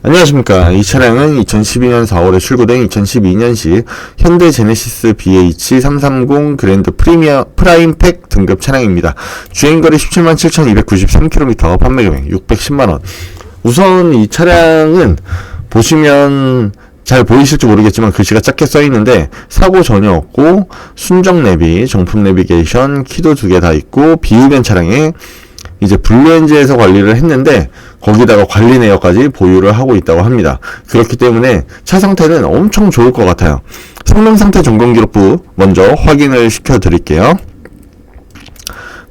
안녕하십니까. 이 차량은 2012년 4월에 출고된 2012년식 현대 제네시스 BH330 그랜드 프리미어 프라임 팩 등급 차량입니다. 주행거리 17만 7,293km, 판매 금액 610만원. 우선 이 차량은 보시면 잘 보이실지 모르겠지만 글씨가 작게 써 있는데 사고 전혀 없고 순정 내비, 정품 내비게이션, 키도 두 개 다 있고 비흡연 차량에 이제 블루엔즈에서 관리를 했는데 거기다가 관리 내역까지 보유를 하고 있다고 합니다. 그렇기 때문에 차 상태는 엄청 좋을 것 같아요. 성능 상태 점검 기록부 먼저 확인을 시켜 드릴게요.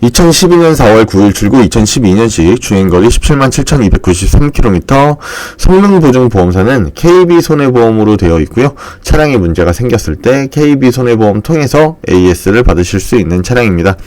2012년 4월 9일 출고 2012년식 주행거리 17만 7,293km 성능 보증 보험사는 KB 손해보험으로 되어 있고요. 차량에 문제가 생겼을 때 KB 손해보험 통해서 AS를 받으실 수 있는 차량입니다.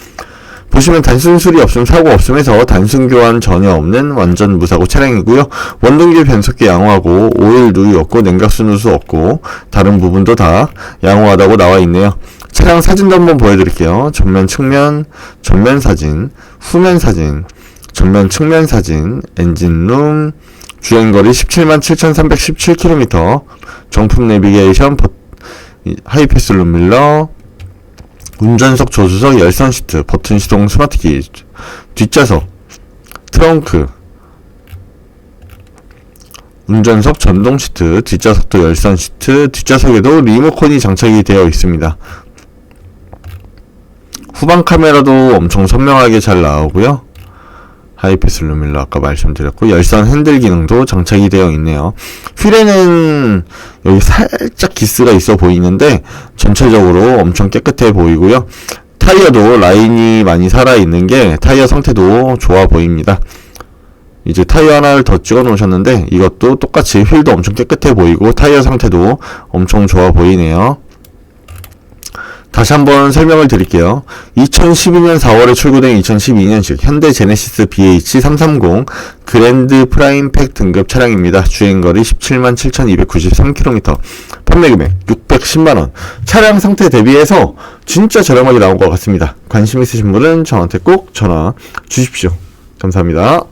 보시면 단순 수리 없음 사고 없음에서 단순 교환 전혀 없는 완전 무사고 차량이고요. 원동기 변속기 양호하고 오일 누유 없고 냉각수 누수 없고 다른 부분도 다 양호하다고 나와 있네요. 차량 사진도 한번 보여드릴게요. 전면 측면 전면 사진 후면 사진 전면 측면 사진 엔진룸 주행거리 17만 7,317km 정품 내비게이션 하이패스 룸밀러 운전석 조수석 열선 시트 버튼 시동 스마트키 뒷좌석 트렁크 운전석 전동 시트 뒷좌석도 열선 시트 뒷좌석에도 리모컨이 장착이 되어 있습니다. 후방 카메라도 엄청 선명하게 잘 나오고요 하이패스 루밀러 아까 말씀드렸고 열선 핸들 기능도 장착이 되어 있네요. 휠에는 여기 살짝 기스가 있어 보이는데 전체적으로 엄청 깨끗해 보이고요. 타이어도 라인이 많이 살아 있는 게 타이어 상태도 좋아 보입니다. 이제 타이어 하나를 더 찍어 놓으셨는데 이것도 똑같이 휠도 엄청 깨끗해 보이고 타이어 상태도 엄청 좋아 보이네요 다시 한번 설명을 드릴게요. 2012년 4월에 출고된 2012년식 현대 제네시스 BH330 그랜드 프라임팩 등급 차량입니다. 주행거리 17만 7,293km, 판매 금액 610만원. 차량 상태 대비해서 진짜 저렴하게 나온 것 같습니다. 관심 있으신 분은 저한테 꼭 전화 주십시오. 감사합니다.